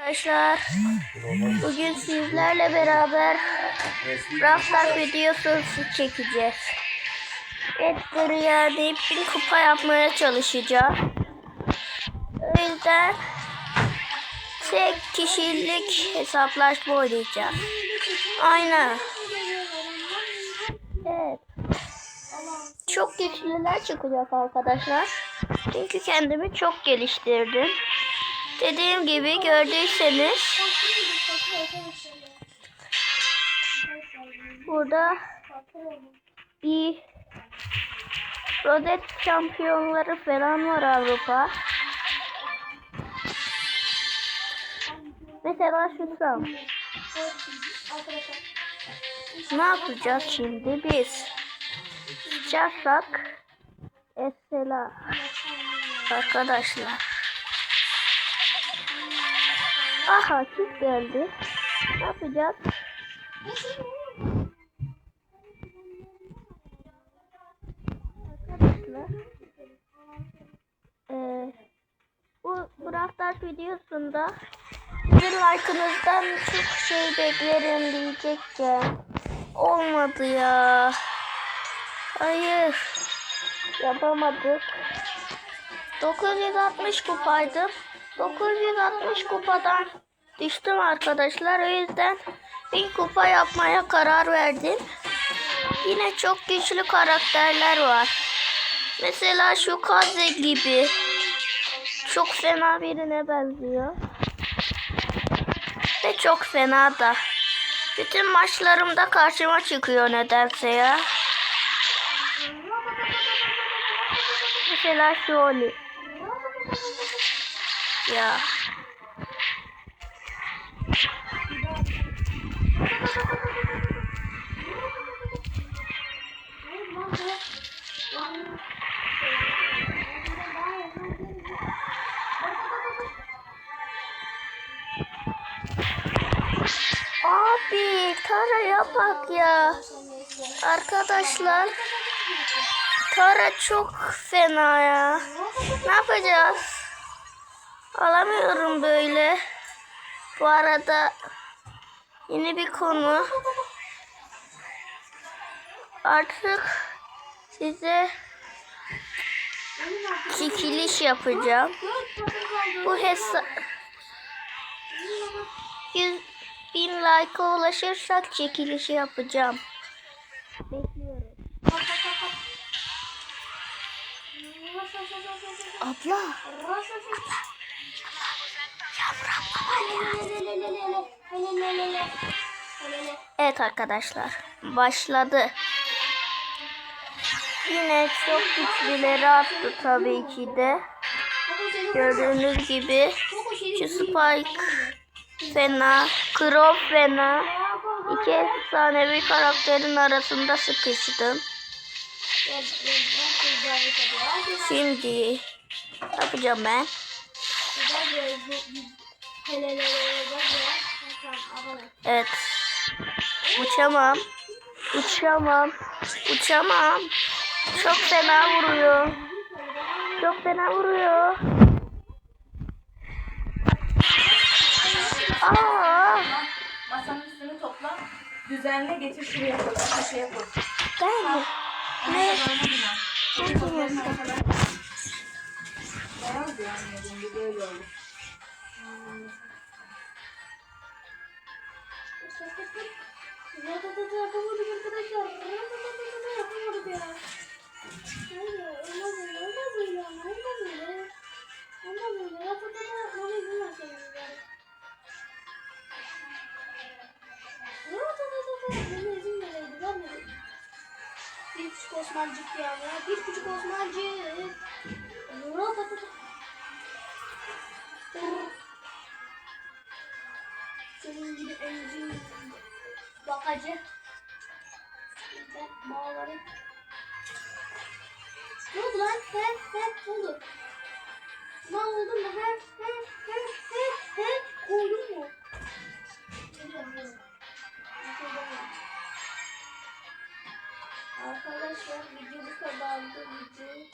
Arkadaşlar bugün sizlerle beraber raftar videosu çekeceğiz. Edgar'ı yerde bin kupa yapmaya çalışacağım. O yüzden tek kişilik hesaplaşma oynayacağım. Aynen. Evet. Çok güçlüler çıkacak arkadaşlar. Çünkü kendimi çok geliştirdim. Dediğim gibi gördüyseniz burada bir Rodet şampiyonları falan var Avrupa. Mesela şu sam. Ne yapacağız şimdi biz? Sıcaksak Esela arkadaşlar. Aha kim geldi? Ne yapacağız? Arkadaşlar. Ee, bu Brawl videosunda sizin like'ınızdan çok şey beklerim diyecekken olmadı ya. Hayır. Yapamadık. 960 kupaydım. 960 kupadan düştüm arkadaşlar. O yüzden 1000 kupa yapmaya karar verdim. Yine çok güçlü karakterler var. Mesela şu Kaze gibi. Çok fena birine benziyor. Ve çok fena da. Bütün maçlarımda karşıma çıkıyor nedense ya. Mesela şu Oli. Ya. Abi Tara'ya bak ya. Arkadaşlar. Tara çok fena ya. Ne yapacağız? Alamıyorum böyle. Bu arada yeni bir konu. Artık size çekiliş yapacağım. Bu hesap 100 bin like'a ulaşırsak çekilişi yapacağım. Bekliyorum. Abla. Evet arkadaşlar. Başladı. Yine çok güçlüleri attı tabii ki de. Gördüğünüz gibi şu Spike fena, Crow fena. İki efsanevi karakterin arasında sıkıştım. Şimdi yapacağım ben? Evet. Uçamam. Uçamam. Uçamam. Çok fena vuruyor. Çok fena vuruyor. Aa, Masanın üstünü topla. Düzenle getir şuraya koy. Köşeye koy. ben mi? Ne? Ne? Beyaz yani böyle olur. Bir küçük Osmancık ya. Bir küçük Osmancık. Senin gibi emzin bakacı. Ben bağları. Ne oldu lan? He he oldu? Ne oldu mu? He he he he he koydun mu? Arkadaşlar video bu kadardı. Videoyu